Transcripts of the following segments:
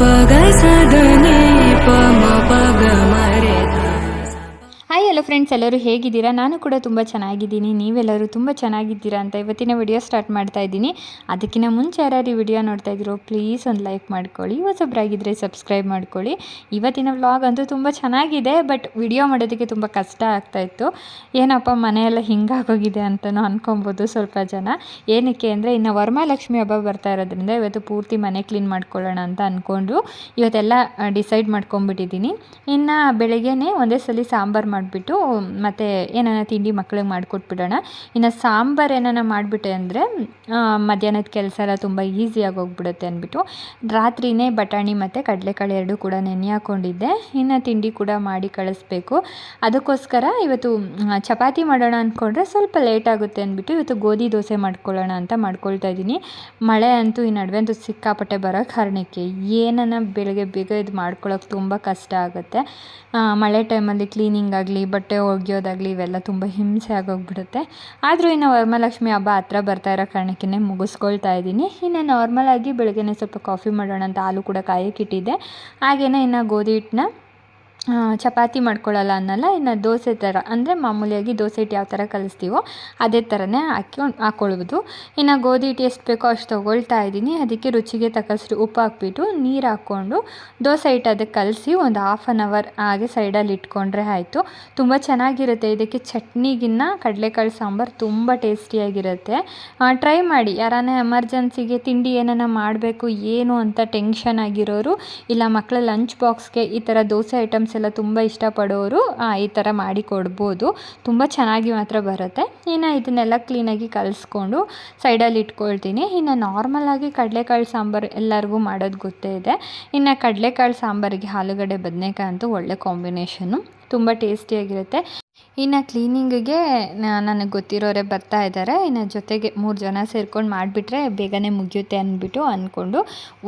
पगसदने पमा friends ಎಲ್ಲರೂ ಹೇಗಿದ್ದೀರಾ? ನಾನು ಕೂಡ ತುಂಬ ಚೆನ್ನಾಗಿದ್ದೀನಿ. ನೀವೆಲ್ಲರೂ ತುಂಬ ಚೆನ್ನಾಗಿದ್ದೀರಾ ಅಂತ ಇವತ್ತಿನ ವಿಡಿಯೋ ಸ್ಟಾರ್ಟ್ ಮಾಡ್ತಾ ಇದ್ದೀನಿ. ಅದಕ್ಕಿಂತ ಮುಂಚೆ ಯಾರು ಈ ವಿಡಿಯೋ ನೋಡ್ತಾ ಇದ್ದೀರೋ ಪ್ಲೀಸ್ ಒಂದು ಲೈಕ್ ಮಾಡ್ಕೊಳ್ಳಿ. ಹೊಸೊಬ್ಬರಾಗಿದ್ದರೆ ಸಬ್ಸ್ಕ್ರೈಬ್ ಮಾಡ್ಕೊಳ್ಳಿ. ಇವತ್ತಿನ ವ್ಲಾಗ್ ಅಂತೂ ತುಂಬ ಚೆನ್ನಾಗಿದೆ ಬಟ್ ವಿಡಿಯೋ ಮಾಡೋದಕ್ಕೆ ತುಂಬ ಕಷ್ಟ ಆಗ್ತಾಯಿತ್ತು ಏನಪ್ಪ, ಮನೆಯೆಲ್ಲ ಹಿಂಗಾಗೋಗಿದೆ ಅಂತಲೂ ಅಂದ್ಕೊಬೋದು ಸ್ವಲ್ಪ ಜನ. ಏನಕ್ಕೆ ಅಂದರೆ, ಇನ್ನು ವರ್ಮಾಲಕ್ಷ್ಮಿ ಹಬ್ಬ ಬರ್ತಾ ಇರೋದ್ರಿಂದ ಇವತ್ತು ಪೂರ್ತಿ ಮನೆ ಕ್ಲೀನ್ ಮಾಡ್ಕೊಳ್ಳೋಣ ಅಂತ ಅಂದ್ಕೊಂಡು ಇವತ್ತೆಲ್ಲ ಡಿಸೈಡ್ ಮಾಡ್ಕೊಂಬಿಟ್ಟಿದ್ದೀನಿ ಇನ್ನು ಬೆಳಗ್ಗೆನೇ ಒಂದೇ ಸಲ ಸಾಂಬಾರು ಮಾಡಿಬಿಟ್ಟು ಮತ್ತು ಏನಾನ ತಿಂಡಿ ಮಕ್ಳಿಗೆ ಮಾಡಿಕೊಟ್ಬಿಡೋಣ. ಇನ್ನು ಸಾಂಬಾರು ಏನಾನ ಮಾಡಿಬಿಟ್ಟೆ ಅಂದರೆ ಮಧ್ಯಾಹ್ನದ ಕೆಲಸ ಎಲ್ಲ ತುಂಬ ಈಸಿಯಾಗಿ ಹೋಗ್ಬಿಡುತ್ತೆ ಅಂದ್ಬಿಟ್ಟು ರಾತ್ರಿನೇ ಬಟಾಣಿ ಮತ್ತು ಕಡಲೆಕಾಳು ಎರಡೂ ಕೂಡ ನೆನೆ ಹಾಕ್ಕೊಂಡಿದ್ದೆ ಇನ್ನು ತಿಂಡಿ ಕೂಡ ಮಾಡಿ ಕಳಿಸ್ಬೇಕು. ಅದಕ್ಕೋಸ್ಕರ ಇವತ್ತು ಚಪಾತಿ ಮಾಡೋಣ ಅಂದ್ಕೊಂಡ್ರೆ ಸ್ವಲ್ಪ ಲೇಟ್ ಆಗುತ್ತೆ ಅಂದ್ಬಿಟ್ಟು ಇವತ್ತು ಗೋಧಿ ದೋಸೆ ಮಾಡ್ಕೊಳ್ಳೋಣ ಅಂತ ಮಾಡ್ಕೊಳ್ತಾ ಇದ್ದೀನಿ. ಮಳೆ ಅಂತೂ ಈ ನಡುವೆ ಅಂತೂ ಸಿಕ್ಕಾಪಟ್ಟೆ ಬರೋ ಕಾರಣಕ್ಕೆ ಏನನ್ನ ಬೆಳಗ್ಗೆ ಬೇಗ ಇದು ಮಾಡ್ಕೊಳ್ಳೋಕೆ ತುಂಬ ಕಷ್ಟ ಆಗುತ್ತೆ. ಮಳೆ ಟೈಮಲ್ಲಿ ಕ್ಲೀನಿಂಗ್ ಆಗಲಿ ಬಟ್ಟೆ ಒಗೆಯೋದಾಗಲಿ ಇವೆಲ್ಲ ತುಂಬ ಹಿಂಸೆ ಆಗೋಗ್ಬಿಡುತ್ತೆ. ಆದರೂ ಇನ್ನು ವರಮಹಾಲಕ್ಷ್ಮಿ ಹಬ್ಬ ಹತ್ರ ಬರ್ತಾ ಇರೋ ಕಾರಣಕ್ಕೇ ಮುಗಿಸ್ಕೊಳ್ತಾ ಇದ್ದೀನಿ. ಇನ್ನು ನಾರ್ಮಲಾಗಿ ಬೆಳಗ್ಗೆನೇ ಸ್ವಲ್ಪ ಕಾಫಿ ಮಾಡೋಣ ಅಂತ ಹಾಲು ಕೂಡ ಕಾಯಕ್ಕಿಟ್ಟಿದ್ದೆ ಹಾಗೆಯೇ ಇನ್ನು ಗೋಧಿ ಹಿಟ್ಟನ್ನ ಚಪಾತಿ ಮಾಡ್ಕೊಳ್ಳಲ್ಲ ಅನ್ನಲ್ಲ, ಇನ್ನು ದೋಸೆ ಥರ ಅಂದರೆ ಮಾಮೂಲಿಯಾಗಿ ದೋಸೆ ಹಿಟ್ಟು ಯಾವ ಥರ ಕಲಿಸ್ತೀವೋ ಅದೇ ಥರನೇ ಹಾಕಿ ಹಾಕ್ಕೊಳ್ಳೋದು ಇನ್ನು ಗೋಧಿ ಹಿಟ್ಟು ಎಷ್ಟು ಬೇಕೋ ಅಷ್ಟು ತೊಗೊಳ್ತಾ ಇದ್ದೀನಿ. ಅದಕ್ಕೆ ರುಚಿಗೆ ತಕ್ಕಷ್ಟು ಉಪ್ಪು ಹಾಕ್ಬಿಟ್ಟು ನೀರು ಹಾಕ್ಕೊಂಡು ದೋಸೆ ಹಿಟ್ಟು ಅದಕ್ಕೆ ಕಲಸಿ ಒಂದು ಹಾಫ್ ಆನ್ ಅವರ್ ಹಾಗೆ ಸೈಡಲ್ಲಿ ಇಟ್ಕೊಂಡ್ರೆ ಆಯಿತು. ತುಂಬ ಚೆನ್ನಾಗಿರುತ್ತೆ. ಇದಕ್ಕೆ ಚಟ್ನಿಗಿನ್ನ ಕಡಲೆಕಾಳು ಸಾಂಬಾರು ತುಂಬ ಟೇಸ್ಟಿಯಾಗಿರುತ್ತೆ ಟ್ರೈ ಮಾಡಿ. ಯಾರಾನ ಎಮರ್ಜೆನ್ಸಿಗೆ ತಿಂಡಿ ಏನನ್ನ ಮಾಡಬೇಕು, ಏನು ಅಂತ ಟೆನ್ಷನ್ ಆಗಿರೋರು, ಇಲ್ಲ ಮಕ್ಕಳ ಲಂಚ್ ಬಾಕ್ಸ್ಗೆ ಈ ಥರ ದೋಸೆ ಐಟಮ್ಸ್ ಎಲ್ಲ ತುಂಬ ಇಷ್ಟಪಡೋರು ಈ ಥರ ಮಾಡಿ ಕೊಡ್ಬೋದು. ತುಂಬ ಚೆನ್ನಾಗಿ ಮಾತ್ರ ಬರುತ್ತೆ. ಇನ್ನು ಇದನ್ನೆಲ್ಲ ಕ್ಲೀನಾಗಿ ಕಲಿಸ್ಕೊಂಡು ಸೈಡಲ್ಲಿ ಇಟ್ಕೊಳ್ತೀನಿ. ಇನ್ನು ನಾರ್ಮಲಾಗಿ ಕಡಲೆಕಾಳು ಸಾಂಬಾರು ಎಲ್ಲರಿಗೂ ಮಾಡೋದು ಗೊತ್ತೇ ಇದೆ. ಇನ್ನು ಕಡಲೆಕಾಳು ಸಾಂಬಾರಿಗೆ ಆಲೂಗಡ್ಡೆ, ಬದನೆಕಾಯಿ ಅಂತೂ ಒಳ್ಳೆ ಕಾಂಬಿನೇಷನು ತುಂಬ ಟೇಸ್ಟಿಯಾಗಿರುತ್ತೆ ಇನ್ನು ಕ್ಲೀನಿಂಗಿಗೆ ನನಗೆ ಗೊತ್ತಿರೋರೇ ಬರ್ತಾ ಇದ್ದಾರೆ ಇನ್ನು ಜೊತೆಗೆ ಮೂರು ಜನ ಸೇರ್ಕೊಂಡು ಮಾಡಿಬಿಟ್ರೆ ಬೇಗನೆ ಮುಗಿಯುತ್ತೆ ಅಂದ್ಬಿಟ್ಟು ಅಂದ್ಕೊಂಡು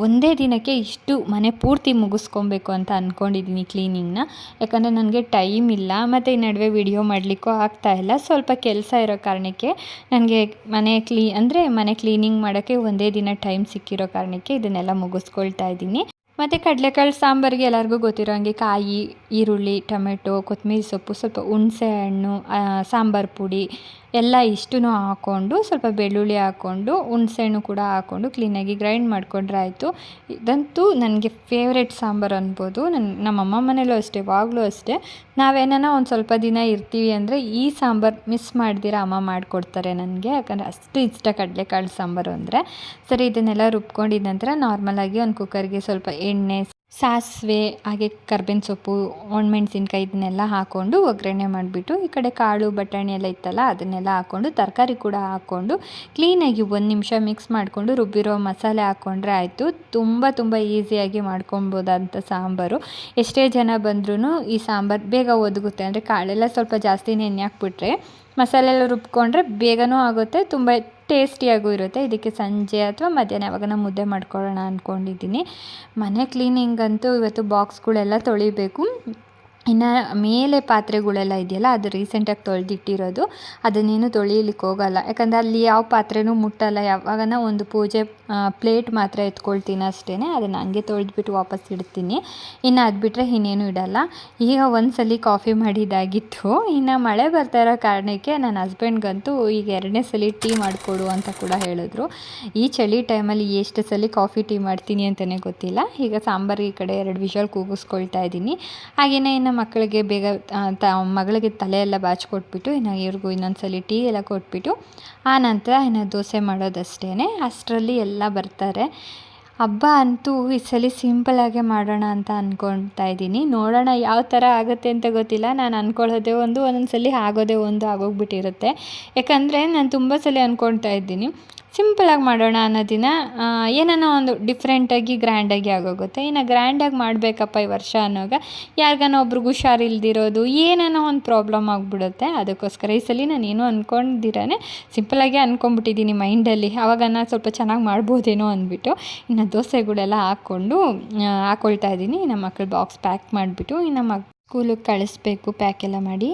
ಒಂದೇ ದಿನಕ್ಕೆ ಇಷ್ಟು ಮನೆ ಪೂರ್ತಿ ಮುಗಿಸ್ಕೊಬೇಕು ಅಂತ ಅಂದ್ಕೊಂಡಿದ್ದೀನಿ ಕ್ಲೀನಿಂಗ್ನ ಯಾಕಂದರೆ ನನಗೆ ಟೈಮ್ ಇಲ್ಲ, ಮತ್ತು ಈ ನಡುವೆ ವಿಡಿಯೋ ಮಾಡಲಿಕ್ಕೂ ಆಗ್ತಾ ಇಲ್ಲ. ಸ್ವಲ್ಪ ಕೆಲಸ ಇರೋ ಕಾರಣಕ್ಕೆ ನನಗೆ ಮನೆ ಕ್ಲೀ ಅಂದರೆ ಮನೆ ಕ್ಲೀನಿಂಗ್ ಮಾಡೋಕ್ಕೆ ಒಂದೇ ದಿನ ಟೈಮ್ ಸಿಕ್ಕಿರೋ ಕಾರಣಕ್ಕೆ ಇದನ್ನೆಲ್ಲ ಮುಗಿಸ್ಕೊಳ್ತಾ ಇದ್ದೀನಿ. ಮತ್ತು ಕಡಲೆಕಾಳು ಸಾಂಬಾರಿಗೆ ಎಲ್ಲರಿಗೂ ಗೊತ್ತಿರೋ ಹಾಗೆ ಕಾಯಿ, ಈರುಳ್ಳಿ, ಟೊಮೆಟೊ, ಕೊತ್ತಂಬರಿ ಸೊಪ್ಪು, ಸ್ವಲ್ಪ ಹುಣಸೆ ಹಣ್ಣು ಸಾಂಬಾರು ಪುಡಿ ಎಲ್ಲ ಇಷ್ಟೂ ಹಾಕ್ಕೊಂಡು ಸ್ವಲ್ಪ ಬೆಳ್ಳುಳ್ಳಿ ಹಾಕ್ಕೊಂಡು, ಹುಣಸೆಹಣ್ಣು ಕೂಡ ಹಾಕ್ಕೊಂಡು ಕ್ಲೀನಾಗಿ ಗ್ರೈಂಡ್ ಮಾಡಿಕೊಂಡ್ರೆ ಆಯಿತು. ಇದಂತೂ ನನಗೆ ಫೇವ್ರೆಟ್ ಸಾಂಬಾರು ಅನ್ಬೋದು. ನನ್ನ ನಮ್ಮಮ್ಮ ಮನೇಲೂ ಅಷ್ಟೇ ಯಾವಾಗಲೂ ಅಷ್ಟೇ. ನಾವೇನಾನ ಒಂದು ಸ್ವಲ್ಪ ದಿನ ಇರ್ತೀವಿ ಅಂದರೆ ಈ ಸಾಂಬಾರು ಮಿಸ್ ಮಾಡ್ದಿರ, ಅಮ್ಮ ಮಾಡಿಕೊಡ್ತಾರೆ ನನಗೆ. ಯಾಕಂದರೆ ಅಷ್ಟು ಇಷ್ಟ ಕಡಲೆಕಾಳು ಸಾಂಬಾರು ಅಂದರೆ. ಸರಿ, ಇದನ್ನೆಲ್ಲ ರುಬ್ಕೊಂಡಿದ ನಂತರ ನಾರ್ಮಲಾಗಿ ಒಂದು ಕುಕ್ಕರ್ಗೆ ಸ್ವಲ್ಪ ಎಣ್ಣೆ ಸಾಸಿವೆ, ಹಾಗೆ ಕರ್ಬೇವಿನ ಸೊಪ್ಪು ಒಣಮೆಣ್ಸಿನ್ಕಾಯಿ ಇದನ್ನೆಲ್ಲ ಹಾಕ್ಕೊಂಡು ಒಗ್ಗರಣೆ ಮಾಡಿಬಿಟ್ಟು ಈ ಕಡೆ ಕಾಳು, ಬಟಾಣಿ ಎಲ್ಲ ಇತ್ತಲ್ಲ, ಅದನ್ನೆಲ್ಲ ಹಾಕ್ಕೊಂಡು ತರಕಾರಿ ಕೂಡ ಹಾಕ್ಕೊಂಡು ಕ್ಲೀನಾಗಿ ಒಂದು ನಿಮಿಷ ಮಿಕ್ಸ್ ಮಾಡಿಕೊಂಡು ರುಬ್ಬಿರೋ ಮಸಾಲೆ ಹಾಕ್ಕೊಂಡ್ರೆ ಆಯಿತು. ತುಂಬ ತುಂಬ ಈಸಿಯಾಗಿ ಮಾಡ್ಕೊಬೋದಂಥ ಸಾಂಬಾರು. ಎಷ್ಟೇ ಜನ ಬಂದ್ರೂ ಈ ಸಾಂಬಾರು ಬೇಗ ಒದಗುತ್ತೆ. ಅಂದರೆ ಕಾಳೆಲ್ಲ ಸ್ವಲ್ಪ ಜಾಸ್ತಿ ನೆನೆ ಹಾಕ್ಬಿಟ್ರೆ ಮಸಾಲೆ ಎಲ್ಲ ರುಬ್ಕೊಂಡ್ರೆ ಬೇಗನೂ ಆಗುತ್ತೆ, ತುಂಬ ಟೇಸ್ಟಿಯಾಗೂ ಇರುತ್ತೆ. ಇದಕ್ಕೆ ಸಂಜೆ ಅಥವಾ ಮಧ್ಯಾಹ್ನ ಯಾವಾಗನ ಮುದ್ದೆ ಮಾಡ್ಕೊಳ್ಳೋಣ ಅಂದ್ಕೊಂಡಿದ್ದೀನಿ ಮನೆ ಕ್ಲೀನಿಂಗ್ ಅಂತೂ ಇವತ್ತು ಬಾಕ್ಸ್ಗಳೆಲ್ಲ ತೊಳಿಬೇಕು. ಇನ್ನು ಮೇಲೆ ಪಾತ್ರೆಗಳೆಲ್ಲ ಇದೆಯಲ್ಲ, ಅದು ರೀಸೆಂಟಾಗಿ ತೊಳೆದಿಟ್ಟಿರೋದು, ಅದನ್ನೇನು ತೊಳಿಲಿಕ್ಕೆ ಹೋಗಲ್ಲ. ಯಾಕಂದರೆ ಅಲ್ಲಿ ಯಾವ ಪಾತ್ರೆನೂ ಮುಟ್ಟಲ್ಲ. ಯಾವಾಗನ ಒಂದು ಪೂಜೆ ಪ್ಲೇಟ್ ಮಾತ್ರ ಎತ್ಕೊಳ್ತೀನಿ ಅಷ್ಟೇ ಅದನ್ನು ಹಂಗೆ ತೊಳೆದ್ಬಿಟ್ಟು ವಾಪಸ್ ಇಡ್ತೀನಿ. ಇನ್ನು ಅದು ಬಿಟ್ಟರೆ ಇನ್ನೇನು ಇಡಲ್ಲ. ಈಗ ಒಂದ್ಸಲಿ ಕಾಫಿ ಮಾಡಿದ್ದಾಗಿತ್ತು. ಇನ್ನು ಮಳೆ ಬರ್ತಾ ಇರೋ ಕಾರಣಕ್ಕೆ ನನ್ನ ಹಸ್ಬೆಂಡ್ಗಂತೂ ಈಗ ಎರಡನೇ ಸಲ ಟೀ ಮಾಡಿಕೊಡು ಅಂತ ಕೂಡ ಹೇಳಿದ್ರು. ಈ ಚಳಿ ಟೈಮಲ್ಲಿ ಎಷ್ಟು ಸಲ ಕಾಫಿ ಟೀ ಮಾಡ್ತೀನಿ ಅಂತಲೇ ಗೊತ್ತಿಲ್ಲ. ಈಗ ಸಾಂಬಾರು ಈ ಕಡೆ ಎರಡು ವಿಷಲ್ ಕೂಗಿಸ್ಕೊಳ್ತಾ ಇದ್ದೀನಿ ಹಾಗೆಯೇ ಇನ್ನು ಮಕ್ಕಳಿಗೆ ಬೇಗ ತ, ಮಗಳಿಗೆ ತಲೆ ಎಲ್ಲ ಬಾಚ್ಕೊಟ್ಬಿಟ್ಟು ಇನ್ನು ಇವ್ರಿಗೂ ಇನ್ನೊಂದ್ಸಲಿ ಟೀ ಎಲ್ಲ ಕೊಟ್ಬಿಟ್ಟು, ಆ ನಂತರ ಇನ್ನು ದೋಸೆ ಮಾಡೋದಷ್ಟೇ ಅಷ್ಟರಲ್ಲಿ ಎಲ್ಲ ಬರ್ತಾರೆ. ಹಬ್ಬ ಅಂತೂ ಈ ಸಲ ಸಿಂಪಲಾಗೆ ಮಾಡೋಣ ಅಂತ ಅಂದ್ಕೊಳ್ತಾ ಇದ್ದೀನಿ. ನೋಡೋಣ ಯಾವ ಥರ ಆಗುತ್ತೆ ಅಂತ ಗೊತ್ತಿಲ್ಲ. ನಾನು ಅಂದ್ಕೊಳ್ಳೋದೇ ಒಂದು ಒಂದೊಂದು ಸಲ ಆಗೋದೇ ಒಂದು ಆಗೋಗ್ಬಿಟ್ಟಿರುತ್ತೆ. ಯಾಕಂದರೆ ನಾನು ತುಂಬ ಸಲ ಅಂದ್ಕೊಳ್ತಾ ಇದ್ದೀನಿ. ಸಿಂಪಲಾಗಿ ಮಾಡೋಣ ಅನ್ನೋದಿನ ಏನಾನ ಒಂದು ಡಿಫ್ರೆಂಟಾಗಿ ಗ್ರ್ಯಾಂಡಾಗಿ ಆಗೋಗುತ್ತೆ. ಇನ್ನು ಗ್ರ್ಯಾಂಡಾಗಿ ಮಾಡಬೇಕಪ್ಪ ಈ ವರ್ಷ ಅನ್ನೋವಾಗ ಯಾರಿಗಾನ ಒಬ್ರಿಗೆ ಹುಷಾರಿಲ್ದಿರೋದು ಏನೇನೋ ಒಂದು ಪ್ರಾಬ್ಲಮ್ ಆಗಿಬಿಡುತ್ತೆ. ಅದಕ್ಕೋಸ್ಕರ ಈ ಸಲ ನಾನು ಏನೂ ಅಂದ್ಕೊಂಡಿರಾನೆ ಸಿಂಪಲಾಗಿ ಅಂದ್ಕೊಂಬಿಟ್ಟಿದ್ದೀನಿ ಮೈಂಡಲ್ಲಿ. ನಾನು ಸ್ವಲ್ಪ ಚೆನ್ನಾಗಿ ಮಾಡ್ಬೋದೇನೋ ಅಂದ್ಬಿಟ್ಟು ಇನ್ನು ದೋಸೆಗಳೆಲ್ಲ ಹಾಕ್ಕೊಂಡು ಹಾಕ್ಕೊಳ್ತಾ ಇದ್ದೀನಿ. ನಮ್ಮ ಮಕ್ಕಳು ಬಾಕ್ಸ್ ಪ್ಯಾಕ್ ಮಾಡಿಬಿಟ್ಟು, ಇನ್ನು ಮಕ್ ಸ್ಕೂಲಿಗೆ ಕಳಿಸ್ಬೇಕು ಪ್ಯಾಕ್ ಎಲ್ಲ ಮಾಡಿ.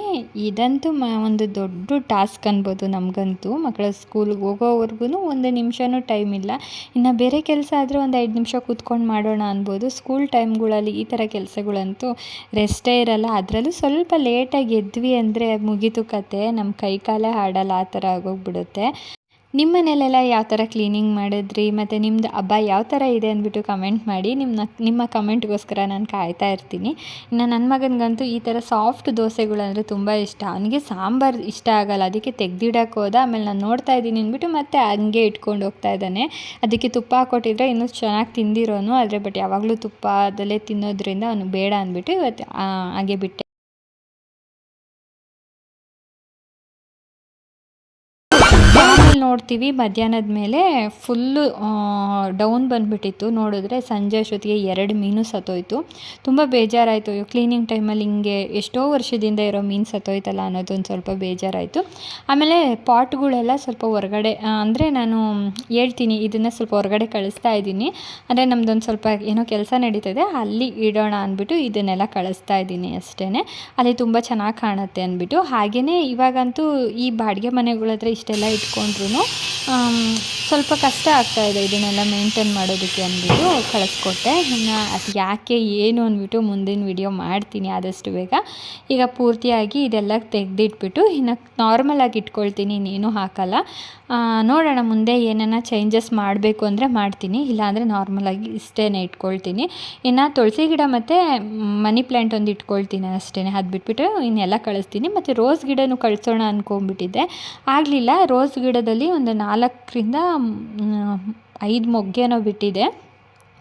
ಇದಂತೂ ಮ, ಒಂದು ದೊಡ್ಡ ಟಾಸ್ಕ್ ಅನ್ಬೋದು ನಮಗಂತೂ. ಮಕ್ಕಳ ಸ್ಕೂಲ್ಗೆ ಹೋಗೋವರೆಗೂ ಒಂದು ನಿಮಿಷವೂ ಟೈಮ್ ಇಲ್ಲ. ಇನ್ನು ಬೇರೆ ಕೆಲಸ ಆದರೆ ಒಂದು ಐದು ನಿಮಿಷ ಕೂತ್ಕೊಂಡು ಮಾಡೋಣ ಅನ್ಬೋದು. ಸ್ಕೂಲ್ ಟೈಮ್ಗಳಲ್ಲಿ ಈ ಥರ ಕೆಲಸಗಳಂತೂ ರೆಸ್ಟೇ ಇರಲ್ಲ. ಅದರಲ್ಲೂ ಸ್ವಲ್ಪ ಲೇಟಾಗಿ ಎದ್ವಿ ಅಂದರೆ ಮುಗೀತು ಕತೆ. ನಮ್ಮ ಕೈ ಕಾಲೇ ಆಡಲ್ಲ ಆ ಥರ ಆಗೋಗ್ಬಿಡುತ್ತೆ. ನಿಮ್ಮ ಮನೇಲೆಲ್ಲ ಯಾವ ಥರ ಕ್ಲೀನಿಂಗ್ ಮಾಡಿದ್ರಿ? ಮತ್ತು ನಿಮ್ಮದು ಹಬ್ಬ ಯಾವ ಥರ ಇದೆ ಅಂದ್ಬಿಟ್ಟು ಕಮೆಂಟ್ ಮಾಡಿ. ನಿಮ್ಮ ನಿಮ್ಮ ಕಮೆಂಟ್ಗೋಸ್ಕರ ನಾನು ಕಾಯ್ತಾ ಇರ್ತೀನಿ. ಇನ್ನು ನನ್ನ ಮಗನಿಗಂತೂ ಈ ಥರ ಸಾಫ್ಟ್ ದೋಸೆಗಳಂದರೆ ತುಂಬ ಇಷ್ಟ. ಅವನಿಗೆ ಸಾಂಬಾರು ಇಷ್ಟ ಆಗಲ್ಲ. ಅದಕ್ಕೆ ತೆಗ್ದಿಡಕ್ಕೆ ಹೋದ. ಆಮೇಲೆ ನಾನು ನೋಡ್ತಾ ಇದ್ದೀನಿ ಅಂದ್ಬಿಟ್ಟು ಮತ್ತೆ ಹಂಗೆ ಇಟ್ಕೊಂಡು ಹೋಗ್ತಾ ಇದ್ದಾನೆ. ಅದಕ್ಕೆ ತುಪ್ಪ ಕೊಟ್ಟಿದ್ರೆ ಇನ್ನೂ ಚೆನ್ನಾಗಿ ತಿಂದಿರೋನು. ಆದರೆ ಬಟ್ ಯಾವಾಗಲೂ ತುಪ್ಪದಲ್ಲೇ ತಿನ್ನೋದ್ರಿಂದ ಅವನು ಬೇಡ ಅಂದ್ಬಿಟ್ಟು ಇವತ್ತು ಹಾಗೆ ಬಿಟ್ಟೆ. ನೋಡ್ತೀವಿ. ಮಧ್ಯಾಹ್ನದ ಮೇಲೆ ಫುಲ್ಲು ಡೌನ್ ಬಂದುಬಿಟ್ಟಿತ್ತು. ನೋಡಿದ್ರೆ ಸಂಜೆ ಅಷ್ಟೊತ್ತಿಗೆ ಎರಡು ಮೀನು ಸತ್ತೋಯ್ತು. ತುಂಬ ಬೇಜಾರಾಯಿತು. ಕ್ಲೀನಿಂಗ್ ಟೈಮಲ್ಲಿ ಹಿಂಗೆ ಎಷ್ಟೋ ವರ್ಷದಿಂದ ಇರೋ ಮೀನು ಸತ್ತೋಯ್ತಲ್ಲ ಅನ್ನೋದೊಂದು ಸ್ವಲ್ಪ ಬೇಜಾರಾಯಿತು. ಆಮೇಲೆ ಪಾಟ್ಗಳೆಲ್ಲ ಸ್ವಲ್ಪ ಹೊರಗಡೆ ಅಂದರೆ ನಾನು ಹೇಳ್ತೀನಿ, ಇದನ್ನು ಸ್ವಲ್ಪ ಹೊರಗಡೆ ಕಳಿಸ್ತಾ ಇದ್ದೀನಿ. ಅಂದರೆ ನಮ್ಮದೊಂದು ಸ್ವಲ್ಪ ಏನೋ ಕೆಲಸ ನಡೀತದೆ. ಅಲ್ಲಿ ಇಡೋಣ ಅಂದ್ಬಿಟ್ಟು ಇದನ್ನೆಲ್ಲ ಕಳಿಸ್ತಾ ಇದ್ದೀನಿ ಅಷ್ಟೇ ಅಲ್ಲಿ ತುಂಬ ಚೆನ್ನಾಗಿ ಕಾಣುತ್ತೆ ಅಂದ್ಬಿಟ್ಟು. ಹಾಗೆಯೇ ಇವಾಗಂತೂ ಈ ಬಾಡಿಗೆ ಮನೆಗಳ ಹತ್ರ ಇಷ್ಟೆಲ್ಲ ಇಟ್ಕೊಂಡ್ರು ಸ್ವಲ್ಪ ಕಷ್ಟ ಆಗ್ತಾಯಿದೆ ಇದನ್ನೆಲ್ಲ ಮೇಂಟೇನ್ ಮಾಡೋದಕ್ಕೆ ಅಂದ್ಬಿಟ್ಟು ಕಳಿಸ್ಕೊಟ್ಟೆ. ಇನ್ನು ಅದು ಯಾಕೆ, ಏನು ಅಂದ್ಬಿಟ್ಟು ಮುಂದಿನ ವಿಡಿಯೋ ಮಾಡ್ತೀನಿ ಆದಷ್ಟು ಬೇಗ. ಈಗ ಪೂರ್ತಿಯಾಗಿ ಇದೆಲ್ಲ ತೆಗೆದಿಟ್ಬಿಟ್ಟು ಇನ್ನು ನಾರ್ಮಲಾಗಿ ಇಟ್ಕೊಳ್ತೀನಿ, ಇನ್ನೇನು ಹಾಕಲ್ಲ. ನೋಡೋಣ ಮುಂದೆ ಏನನ್ನ ಚೇಂಜಸ್ ಮಾಡಬೇಕು ಅಂದರೆ ಮಾಡ್ತೀನಿ, ಇಲ್ಲಾಂದರೆ ನಾರ್ಮಲಾಗಿ ಇಷ್ಟೇ ಇಟ್ಕೊಳ್ತೀನಿ. ಇನ್ನು ತುಳಸಿ ಗಿಡ ಮತ್ತು ಮನಿ ಪ್ಲ್ಯಾಂಟ್ ಒಂದು ಇಟ್ಕೊಳ್ತೀನಿ ಅಷ್ಟೇ ಅದು ಬಿಟ್ಬಿಟ್ಟು ಇನ್ನೆಲ್ಲ ಕಳಿಸ್ತೀನಿ. ಮತ್ತು ರೋಸ್ ಗಿಡನೂ ಕಳಿಸೋಣ ಅಂದ್ಕೊಂಬಿಟ್ಟಿದ್ದೆ ಆಗಲಿಲ್ಲ ರೋಸ್ ಗಿಡದಲ್ಲಿ ಒಂದು ನಾಲ್ಕರಿಂದ ಐದು ಮೊಗ್ಗೇನೋ ಬಿಟ್ಟಿದೆ.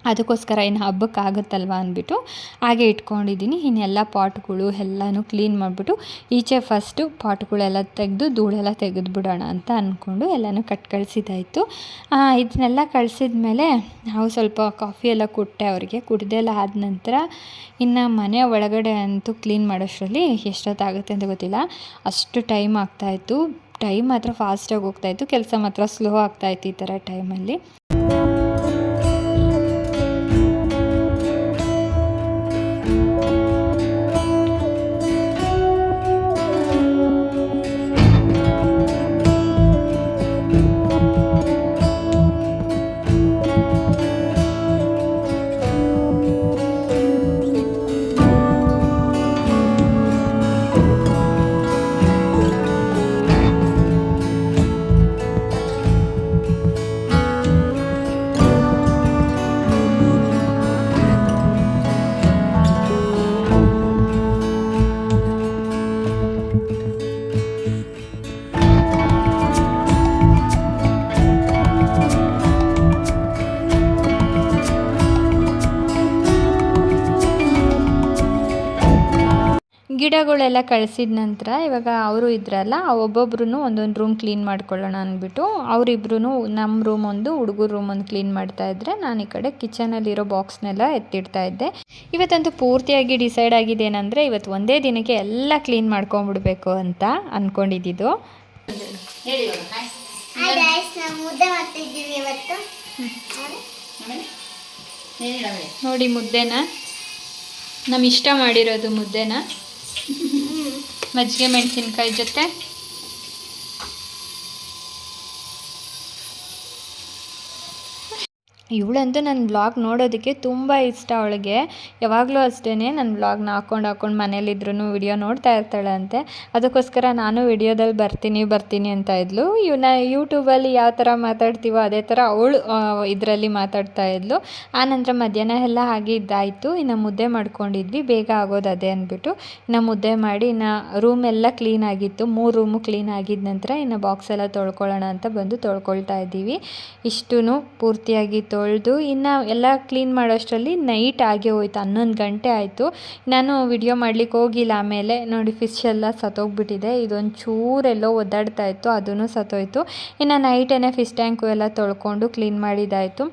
ಅದಕ್ಕೋಸ್ಕರ ಇನ್ನು ಹಬ್ಬಕ್ಕೆ ಆಗುತ್ತಲ್ವ ಅಂದ್ಬಿಟ್ಟು ಹಾಗೆ ಇಟ್ಕೊಂಡಿದ್ದೀನಿ. ಇನ್ನೆಲ್ಲ ಪಾಟ್ಗಳು ಎಲ್ಲನೂ ಕ್ಲೀನ್ ಮಾಡಿಬಿಟ್ಟು ಈಚೆ ಫಸ್ಟು ಪಾಟ್ಗಳೆಲ್ಲ ತೆಗೆದು ಧೂಳೆಲ್ಲ ತೆಗೆದುಬಿಡೋಣ ಅಂತ ಅಂದ್ಕೊಂಡು ಎಲ್ಲನೂ ಕಟ್ ಕಳಿಸಿದ್ದಾಯಿತು ಇದನ್ನೆಲ್ಲ ಕಳಿಸಿದ ಮೇಲೆ ನಾವು ಸ್ವಲ್ಪ ಕಾಫಿ ಎಲ್ಲ ಕೊಟ್ಟೆ ಅವರಿಗೆ. ಕುಡ್ದೆಲ್ಲ ಆದ ನಂತರ ಇನ್ನು ಮನೆ ಒಳಗಡೆ ಅಂತೂ ಕ್ಲೀನ್ ಮಾಡೋಷ್ಟರಲ್ಲಿ ಎಷ್ಟೊತ್ತಾಗುತ್ತೆ ಅಂತ ಗೊತ್ತಿಲ್ಲ. ಅಷ್ಟು ಟೈಮ್ ಆಗ್ತಾಯಿತ್ತು ಟೈಮ್ ಮಾತ್ರ ಫಾಸ್ಟಾಗಿ ಹೋಗ್ತಾಯಿತ್ತು ಕೆಲಸ ಮಾತ್ರ ಸ್ಲೋ ಆಗ್ತಾಯಿತ್ತು ಈ ಥರ ಟೈಮಲ್ಲಿ ಗಿಡಗಳೆಲ್ಲ ಕಳಿಸಿದ ನಂತರ ಇವಾಗ ಅವರು ಇದ್ರಲ್ಲ ಒಬ್ಬೊಬ್ರು ಒಂದೊಂದು ರೂಮ್ ಕ್ಲೀನ್ ಮಾಡ್ಕೊಳ್ಳೋಣ ಅಂದ್ಬಿಟ್ಟು ಅವರಿಬ್ರು ನಮ್ಮ ರೂಮ್ ಒಂದು ಹುಡುಗರ ರೂಮ್ ಒಂದು ಕ್ಲೀನ್ ಮಾಡ್ತಾ ಇದ್ರೆ ನಾನು ಈ ಕಡೆ ಕಿಚನಲ್ಲಿರೋ ಬಾಕ್ಸ್ನೆಲ್ಲ ಎತ್ತಿಡ್ತಾ ಇದ್ದೆ. ಇವತ್ತಂತೂ ಪೂರ್ತಿಯಾಗಿ ಡಿಸೈಡ್ ಆಗಿದೆ ಏನಂದರೆ ಇವತ್ತು ಒಂದೇ ದಿನಕ್ಕೆ ಎಲ್ಲ ಕ್ಲೀನ್ ಮಾಡ್ಕೊಂಡ್ಬಿಡ್ಬೇಕು ಅಂತ ಅಂದ್ಕೊಂಡಿದ್ದು ಹಾಯ್ ಗೈಸ್ ನಾವು ಮುದ್ದೆ ಮಾಡ್ತಿದ್ದೀವಿ ಇವತ್ತು. ನೋಡಿ ಮುದ್ದೆನ. ನಮ್ಮ ಇಷ್ಟ ಮಾಡಿರೋದು ಮುದ್ದೆನ. ಮಜ್ಜಿಗೆ ಮೆಣಸಿನ್ಕಾಯಿ ಜೊತೆ ಇವಳಂತೂ ನನ್ನ ಬ್ಲಾಗ್ ನೋಡೋದಕ್ಕೆ ತುಂಬ ಇಷ್ಟ ಅವಳಿಗೆ. ಯಾವಾಗಲೂ ಅಷ್ಟೇ ನನ್ನ ಬ್ಲಾಗ್ನ ಹಾಕ್ಕೊಂಡು ಹಾಕ್ಕೊಂಡು ಮನೇಲಿದ್ರೂ ವಿಡಿಯೋ ನೋಡ್ತಾ ಇರ್ತಾಳಂತೆ. ಅದಕ್ಕೋಸ್ಕರ ನಾನು ವಿಡಿಯೋದಲ್ಲಿ ಬರ್ತೀನಿ ಬರ್ತೀನಿ ಅಂತ ಇದ್ಲು. ಇವನ್ನ ಯೂಟ್ಯೂಬಲ್ಲಿ ಯಾವ ಥರ ಮಾತಾಡ್ತೀವೋ ಅದೇ ಥರ ಅವಳು ಇದರಲ್ಲಿ ಮಾತಾಡ್ತಾ ಇದ್ಲು. ಆನಂತರ ಮಧ್ಯಾಹ್ನ ಎಲ್ಲ ಹಾಗೆ ಇದ್ದಾಯಿತು. ಇನ್ನು ಮುದ್ದೆ ಮಾಡ್ಕೊಂಡಿದ್ವಿ. ಬೇಗ ಆಗೋದು ಅದೇ ಅಂದ್ಬಿಟ್ಟು. ಇನ್ನು ಮುದ್ದೆ ಮಾಡಿ ಇನ್ನು ರೂಮ್ ಎಲ್ಲ ಕ್ಲೀನ್ ಆಗಿತ್ತು. ಮೂರು ರೂಮು ಕ್ಲೀನ್ ಆಗಿದ ನಂತರ ಇನ್ನು ಬಾಕ್ಸ್ ಎಲ್ಲ ತೊಳ್ಕೊಳ್ಳೋಣ ಅಂತ ಬಂದು ತೊಳ್ಕೊಳ್ತಾ ಇದ್ದೀವಿ. ಇಷ್ಟೂ ಪೂರ್ತಿಯಾಗಿ ಇನ್ನು ಎಲ್ಲ ಕ್ಲೀನ್ ಮಾಡೋಷ್ಟರಲ್ಲಿ ನೈಟ್ ಆಗೇ ಹೋಯ್ತು, ಹನ್ನೊಂದು ಗಂಟೆ ಆಯಿತು. ನಾನು ವಿಡಿಯೋ ಮಾಡ್ಲಿಕ್ಕೆ ಹೋಗಿಲ್ಲ, ಆಮೇಲೆ ನೋಡಿ ಫಿಶ್ ಎಲ್ಲ ಸತ್ತೋಗ್ಬಿಟ್ಟಿದೆ. ಇದೊಂದು ಚೂರೆಲ್ಲೋ ಒದ್ದಾಡ್ತಾ ಇತ್ತು ಅದೂ ಸತ್ತೋಯ್ತು. ಇನ್ನು ನೈಟೇ ಫಿಶ್ ಟ್ಯಾಂಕು ಎಲ್ಲ ತೊಳ್ಕೊಂಡು ಕ್ಲೀನ್ ಮಾಡಿದ್ದಾಯಿತು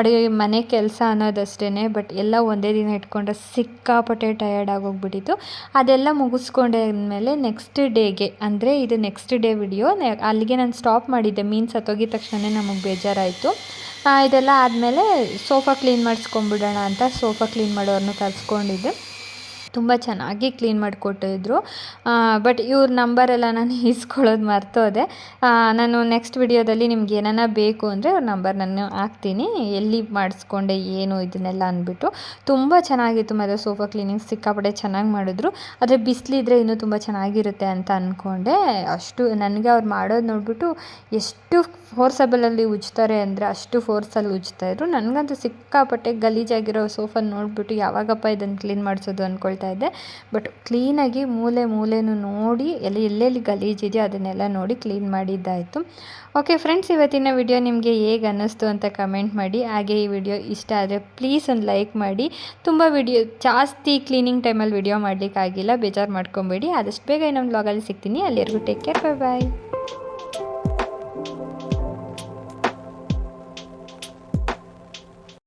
ಅಡುಗೆ ಮನೆ ಕೆಲಸ ಅನ್ನೋದಷ್ಟೇ ಬಟ್ ಎಲ್ಲ ಒಂದೇ ದಿನ ಇಟ್ಕೊಂಡ್ರೆ ಸಿಕ್ಕಾಪಟ್ಟೆ ಟಯರ್ಡ್ ಆಗೋಗ್ಬಿಟ್ಟಿತ್ತು. ಅದೆಲ್ಲ ಮುಗಿಸ್ಕೊಂಡಾದ್ಮೇಲೆ ನೆಕ್ಸ್ಟ್ ಡೇಗೆ ಅಂದರೆ ಇದು ನೆಕ್ಸ್ಟ್ ಡೇ ವಿಡಿಯೋ ಅಲ್ಲಿಗೆ ನಾನು ಸ್ಟಾಪ್ ಮಾಡಿದ್ದೆ, ಮೀನು ಸತ್ತೋಗಿದ ತಕ್ಷಣ ನಮಗೆ ಬೇಜಾರಾಯಿತು. ಇದೆಲ್ಲ ಇದೆಲ್ಲ ಆದಮೇಲೆ ಸೋಫಾ ಕ್ಲೀನ್ ಮಾಡಿಸ್ಕೊಂಬಿಡೋಣ ಅಂತ ಸೋಫಾ ಕ್ಲೀನ್ ಮಾಡೋರನ್ನ ಕರ್ಸ್ಕೊಂಡಿದ್ದೆ. ತುಂಬ ಚೆನ್ನಾಗಿ ಕ್ಲೀನ್ ಮಾಡಿಕೊಟ್ಟಿದ್ರು. ಬಟ್ ಇವ್ರ ನಂಬರೆಲ್ಲ ನಾನು ಇಸ್ಕೊಳ್ಳೋದು ಮರ್ತೋದೆ. ನಾನು ನೆಕ್ಸ್ಟ್ ವಿಡಿಯೋದಲ್ಲಿ ನಿಮ್ಗೆ ಏನಾನ ಬೇಕು ಅಂದರೆ ಅವ್ರ ನಂಬರ್ ನಾನು ಹಾಕ್ತೀನಿ. ಎಲ್ಲಿ ಮಾಡಿಸ್ಕೊಂಡೆ, ಏನು ಇದನ್ನೆಲ್ಲ ಅಂದ್ಬಿಟ್ಟು. ತುಂಬ ಚೆನ್ನಾಗಿತ್ತು ಮತ್ತು ಸೋಫಾ ಕ್ಲೀನಿಂಗ್. ಸಿಕ್ಕಾಪಟ್ಟೆ ಚೆನ್ನಾಗಿ ಮಾಡಿದ್ರು. ಆದರೆ ಬಿಸಿಲಿದ್ರೆ ಇನ್ನೂ ತುಂಬ ಚೆನ್ನಾಗಿರುತ್ತೆ ಅಂತ ಅಂದ್ಕೊಂಡೆ ಅಷ್ಟು ನನಗೆ ಅವ್ರು ಮಾಡೋದು ನೋಡಿಬಿಟ್ಟು ಎಷ್ಟು ಫೋರ್ಸಬಲಲ್ಲಿ ಉಜ್ತಾರೆ ಅಂದರೆ ಅಷ್ಟು ಫೋರ್ಸಲ್ಲಿ ಉಜ್ತಾಯಿದ್ರು ನನಗಂತೂ ಸಿಕ್ಕಾಪಟ್ಟೆ ಗಲೀಜಾಗಿರೋ ಸೋಫಾ ನೋಡಿಬಿಟ್ಟು ಯಾವಾಗಪ್ಪ ಇದನ್ನು ಕ್ಲೀನ್ ಮಾಡಿಸೋದು ಅಂದ್ಕೊಳ್ತಾ ಇದ್ದೆ ಬಟ್ ಕ್ಲೀನಾಗಿ ಮೂಲೆ ಮೂಲೆನೂ ನೋಡಿ, ಎಲ್ಲಿ, ಎಲ್ಲೆಲ್ಲಿ ಗಲೀಜಿದೆಯೋ ಅದನ್ನೆಲ್ಲ ನೋಡಿ ಕ್ಲೀನ್ ಮಾಡಿದ್ದಾಯಿತು ಓಕೆ ಫ್ರೆಂಡ್ಸ್, ಇವತ್ತಿನ ವಿಡಿಯೋ ನಿಮಗೆ ಹೇಗೆ ಅನ್ನಿಸ್ತು ಅಂತ ಕಮೆಂಟ್ ಮಾಡಿ. ಹಾಗೆ ಈ ವಿಡಿಯೋ ಇಷ್ಟ ಆದರೆ ಪ್ಲೀಸ್ ಒಂದು ಲೈಕ್ ಮಾಡಿ. ತುಂಬ ವಿಡಿಯೋ, ಜಾಸ್ತಿ ಕ್ಲೀನಿಂಗ್ ಟೈಮಲ್ಲಿ ವಿಡಿಯೋ ಮಾಡಲಿಕ್ಕಾಗಿಲ್ಲ, ಬೇಜಾರು ಮಾಡ್ಕೊಬೇಡಿ. ಆದಷ್ಟು ಬೇಗ ಇನ್ನೊಂದು ಬ್ಲಾಗಲ್ಲಿ ಸಿಗ್ತೀನಿ. ಅಲ್ಲಿವರೆಗೂ ಟೇಕ್ ಕೇರ್ ಬೈ ಬಾಯ್